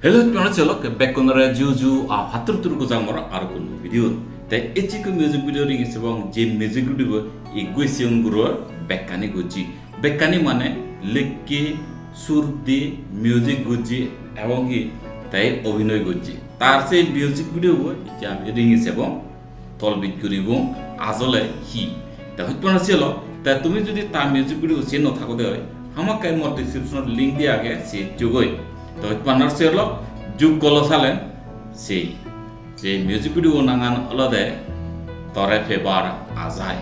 Hello, piano celok back on the juju a hatur tur ko jamara ar kun video. Te echi ko music video ring sebang je music video equation guru bekani goji. Bekani মানে লেখকে সুর দিয়ে music গুজি এবং কি তাই অভিনয় করছি তার সেই মিউজিক ভিডিও আমি রিঙিস এবং তলবিট করিব আজলে হি তা পারে ছিল তা তুমি যদি তার মিউজিক ভিডিও সে নথাকো দেয় আমাকে মোর ডিসক্রিপশনত লিঙ্ক দিয়ে আগে সে যোগই তো হইতে পারে ছিল যুগ গলো চালেন। সেই যে মিউজিক ভিডিও নাঙান অলদে তরে ফেবার আজায়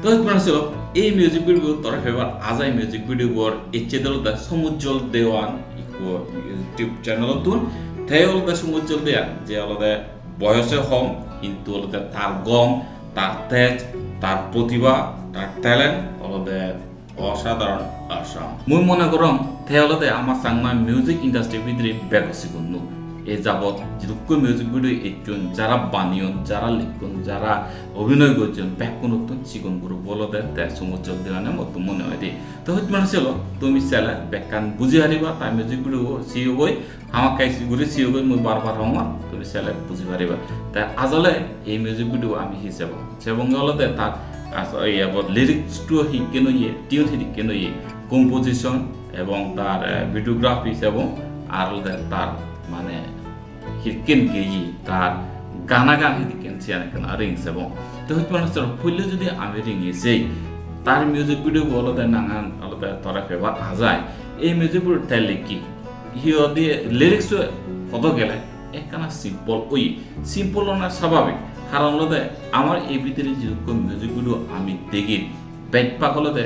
তো মানে ছিল এই মিউজিক ভিডিও তরে ফেবার আজাই মিউজিক ভিডিও দল দা সমুজ্জ্বল দেওয়ান ইউটিউব চ্যানেল তুন তাই অলদা সমুজ্জ্বল দেয়া যে অলদা বয়সে হম কিন্তু অলদা তার গম তার তেজ তার প্রতিভা তার ট্যালেন্ট অলদে অসাধারণ আসাম মুই মনে করম তাই অলদে আমার সাংমা মিউজিক ইন্ডাস্ট্রি ভিতরে বেগসি গুন্নু এ যাবৎ যেরকম মিউজিক ভিডিও একজন যারা বানিয়ন, যারা লিখুন, যারা অভিনয় করছেন ব্যাকুন নতুন চিকন গুরু বলদের তার সমুজ্জ্বল দেওয়ানে মতো মনে হয় দে। তো হইতে মানে ছিল তুমি চালে ব্যাকান বুঝি হারিবা তার মিউজিক ভিডিও সিও গই আমার কাছে ঘুরে সিও গই মুই বারবার হওয়া তুমি চালে বুঝি পারিবা তাই আজলে এই মিউজিক ভিডিও আমি হিসেব সেবং। অলতে তার লিরিক্সটো শিকে নইয়ে টিউন শিকে নইয়ে কম্পোজিশন এবং তার ভিডিওগ্রাফি এবং আর তার মানে গেyi তার গানা গান হিরকেন সিয়ানেকেন রিং সেবং তো হইতে পারে সর ফুলে যদি আমি রিঙে সেই তার মিউজিক ভিডিও আলাদা নাঙান আলাদা তরা ফেভার আজায় এই মিউজিক ভিডিও তাইলে কি হিও দিয়ে লিরিক্স কত গেলে একখানা সিম্পল ওই সিম্পল না স্বাভাবিক কারণ হলদে আমার এই ভিতরে যেরকম মিউজিক ভিডিও আমি দেখি ব্যাকপাক হলদে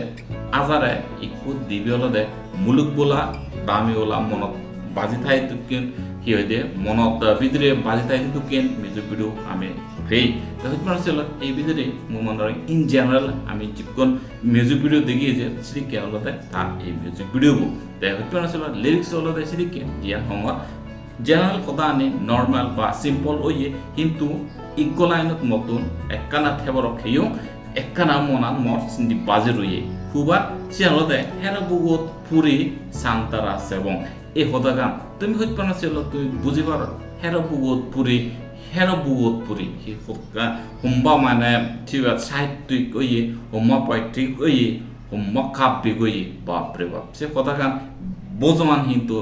আজারে একটু দিবি হলদে মুলুক বোলা দামি ওলা মনত বাজি থাই তুকেন কি হয় দে? মনত ভিতরে বাজি থাই তুকেন মিউজিক ভিডিও আমি ফেই। তো হইতে পারে এই ভিতরে মোৰ মনে ইন জেনারেল আমি যিকোন মিউজিক ভিডিও দেখি যে সিরিকে হলদে তার এই মিউজিক ভিডিও তে হইতে পারে ছিল লিরিক্স হলদে সিরিকে জিয়ান সময়ত জেনারেল কথা আনি নর্মাল বা সিম্পল ওইয়ে কিন্তু ইকলাইনত মতন একখানা থেবর খেয়েও, একখানা মনান মর সিন্দি বাজে রইয়ে। খুবা সিয়ালতে হেরা বহুত পুরি সান্তারা এবং এই হদাগান তুমি হইতে পারা ছিল তুমি বুঝি পারো হেরা বহুত পুরি হেরা বহুত পুরি হুম্বা মানে ঠিক সাহিত্যিক ওইয়ে হুম্মা পৈতৃক ওইয়ে হুম্মা কাব্যিক ওইয়ে বাপরে বাপ, সে কথাগান বোঝমান কিন্তু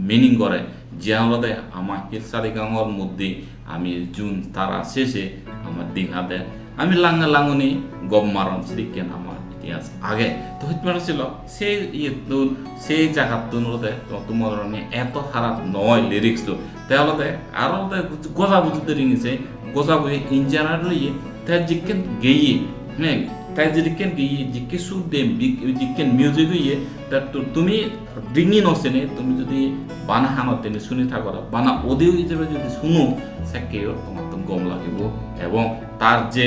মিনিং করে যে আলাদা আমার হিরসারি গাঙর মধ্যে আমি জুন তারা শেষে আমার দিঘা দেয় আমি লাঙ্গা লাঙ্গনি গম মারন সিরিকেন আমার ইতিহাস আগে তো হইতে ছিল। সেই ইয়ে তো সেই তো নলতে তোমার এত খারাপ নয় লিরিক্স তো তাহলে আরও গজা বুঝতে রিঙেছে। গজা বুঝে ইন জেনারেল ইয়ে তাই জিকেন গেয়ে হ্যাঁ তাই জিকেন গেয়ে জিকে সুর দে জিকেন মিউজিক ইয়ে তা তুমি রিঙি নসেনে, তুমি যদি বানা হানতেনে শুনি থাকো বানা অডিও হিসেবে যদি শুনো, সেকেও তোমার তো গম লাগিব। এবং তার যে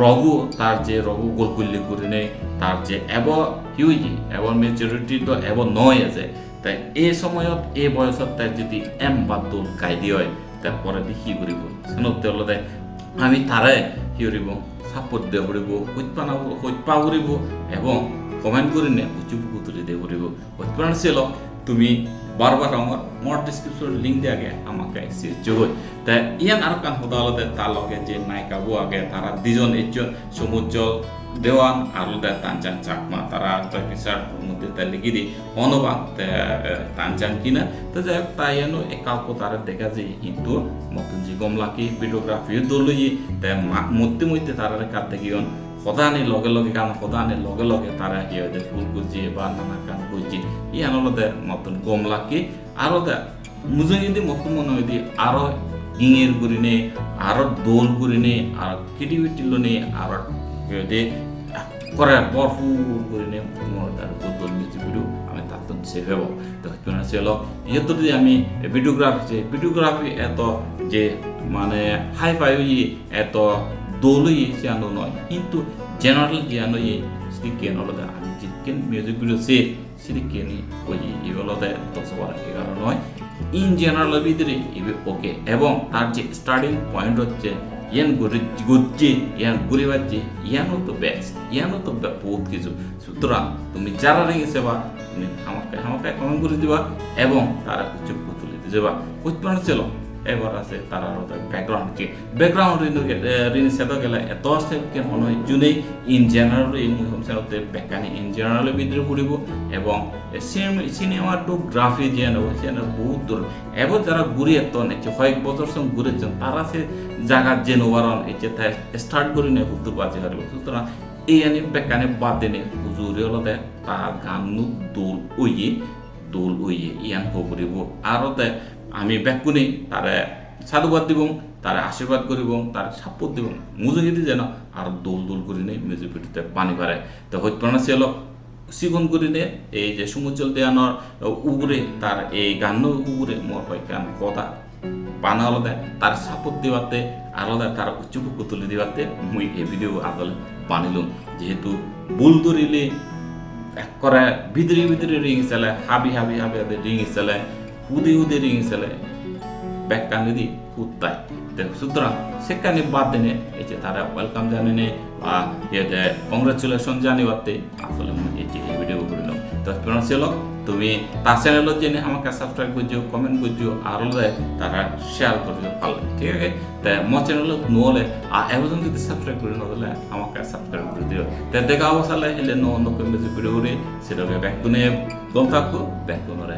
রঘু, তার যে রঘু গোলগুল্লি করে নেই তার যে এব হিউই এব মেচুরিটি তো এব নয় আছে। তাই এই সময়ত এই বয়সত তাই যদি এম বাদুল কাইদি হয়, তাই পরে দি কি কৰিব? শুনত তেওঁলোকে আমি তাৰে কি কৰিব? ছাপোৰ্ট দিব পাৰিব সত্যপানা সত্যপা কৰিব, এবং কমেন্ট কৰি নে উঁচু বুকু তুলি দিব পাৰিব সত্যপান তুমি বারবার আমার মোর ডিসক্রিপশন লিঙ্ক দিয়ে আগে আমাকে যোগই তা ইয়ান আর কান হদালতে তার লগে যে নায়িকা বউ আগে, তারা দুজন একজন সমুজ্জ্বল দেওয়ান আর তানজান চাকমা। তারা তৈপিসার মধ্যে তাই লিখি দি অনুবাদ তানজান কিনা তো যাই হোক তাই এনো একাল্প তারা দেখা যায়, কিন্তু মতন যে গমলাকি ভিডিওগ্রাফি দলই তাই মধ্যে মধ্যে তারা কার দেখিয়ন সদানে লগে লগে কাম সদানে লগে লগে তারা হয় ফুল গুজিয়ে বা নানা কাম গুজিয়ে ই আনলতে মতন গম লাকি আরও দা মুজে যদি মতন মনে হয় দি আরও ইঙের গুরিনে আরও দোল গুরিনে আর কিটি বিটিলনে আর দে করে বরফুর গুরিনে মোর তার দোল মিউজিক ভিডিও আমি তার তো সেভ হব। তো কেন ছিল ইহেতু যদি আমি ভিডিওগ্রাফি ভিডিওগ্রাফি এত যে মানে হাই ফাই এত দোলই সিয়ানো নয় কিন্তু জেনারেল জিয়ানো ইয়ে সিরিকেন হলদে আমি জিকেন মিউজিক ভিডিও সে সিরিকেন ওই ইগুলোতে দশ বারো এগারো নয় ইন জেনারেল ভিতরে ইবে ওকে এবং তার যে স্টার্টিং পয়েন্ট হচ্ছে ইয়ান গজ্জি ইয়ান গরি বাজ্জি ইয়ানও তো বেস্ট ইয়ানও তো বহুত কিছু সুতরাং তুমি যারা রিং সেবা তুমি আমাকে আমাকে কমেন্ট করে দিবা এবং তারা কিছু তুলে দিয়ে যাবা বুঝতে পারছিল এবার আছে তারা ব্যাকগ্রাউন্ড কি? ব্যাকগ্রাউন্ড রিং সেটা গেলে এত আছে, কি হয় জুনেই ইন জেনারেল এই মুহিম সেরতে বেকানি। ইন জেনারেলের ভিতরে পড়িব এবং সিনেমাটোগ্রাফি যে নেব সে বহুত দূর এবার যারা ঘুরে এত নেছে কয়েক বছর সঙ্গে ঘুরেছেন তারা সে জায়গার যে নোয়ারন এই যে স্টার্ট করি নেই বাজে হারিব সুতরাং এই আনি বেকানে বাদ দিনে হুজুরে হলতে তার গান দোল ওইয়ে দোল ওইয়ে ইয়ান হবরিব আর আমি বেকুনি তারে সাধুবাদ দিব, তার আশীর্বাদ করিব, তার সাপোর্ট দিব। মুজুগিদি যেন আর দোল দোল করি নেই মিউজিক ভিডিওতে পানি পারে। তো হইতপানা ছিল সিগুন করিনে এই যে সমুজ্জ্বল দেয়ানোর উগুরে তার এই গান উগুরে মোর গান কথা। পানা আলাদা, তার সাপোর্ট দিবাতে, আলাদা তার উচ্চপক্ষ তুলে দিবাতে, মুই এই ভিডিও আসলে বানিলুম যেহেতু বুল ধরিলে করে ভিতরে ভিতরে রিং চলে হাবি হাবি হাবি হাবি রিং চলে হুদে হুদে রিং চলে ব্যাখ্যা নিদি হুত্তায় সুতরাং সেখানে বাদ দেনে, এই যে তারা ওয়েলকাম জানেনে, বা কংগ্রেচুলেশন জানিবাতে, আসলে এই যে এই ভিডিও করে নাও তো আপনারা ছিল তুমি তার চ্যানেলত জেনে আমাকে সাবস্ক্রাইব করছ কমেন্ট করছ, আর হলে তারা শেয়ার করছ, ভালো ঠিক আছে? তা মো চ্যানেলত নহলে আর এখন যদি সাবস্ক্রাইব করে নহলে আমাকে সাবস্ক্রাইব করে দিও। তা দেখা অবসালে হেলে ন অন্য মিউজিক ভিডিও করে সেটাকে ব্যাক কোনে গম থাকব ব্যাক কোনরে